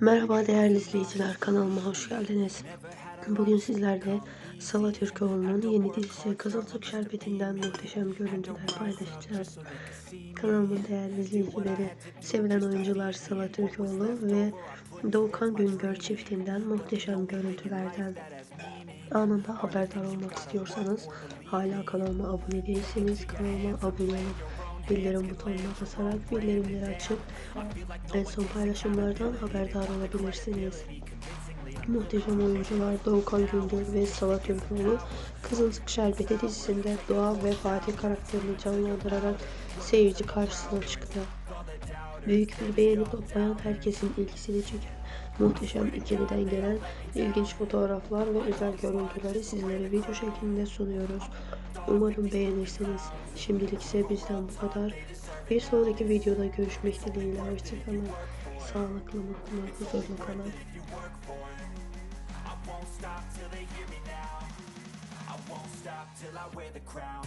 Merhaba değerli izleyiciler, kanalıma hoş geldiniz. Bugün sizlerle Sava Türkoğlu'nun yeni dizisi Kızılcık Şerbeti'nden muhteşem görüntüler paylaşacağız. Kanalımın değerli izleyicileri, sevilen oyuncular Sava Türkoğlu ve Doğukan Güngör çiftinden muhteşem görüntülerden anında haberdar olmak istiyorsanız hala kanalıma abone değilseniz kanalıma abone olup bildirim butonuna basarak bildirimleri açıp en son paylaşımlardan haberdar olabilirsiniz. Muhteşem oyuncular Doğukan Güngör ve Sava Türkoğlu Kızılcık Şerbeti dizisinde Doğa ve Fatih karakterini canlandırarak seyirci karşısına çıktı. Büyük bir beğeni toplayan herkesin ilgisini çeken muhteşem ikiliden gelen ilginç fotoğraflar ve özel görüntüleri sizlere video şeklinde sunuyoruz. Umarım beğenirsiniz. Şimdilik ise bizden bu kadar. Bir sonraki videoda görüşmek dileğiyle. Hoşçakalın. Sağlıklı, mutlu, huzurlu kalın. Till I wear the crown.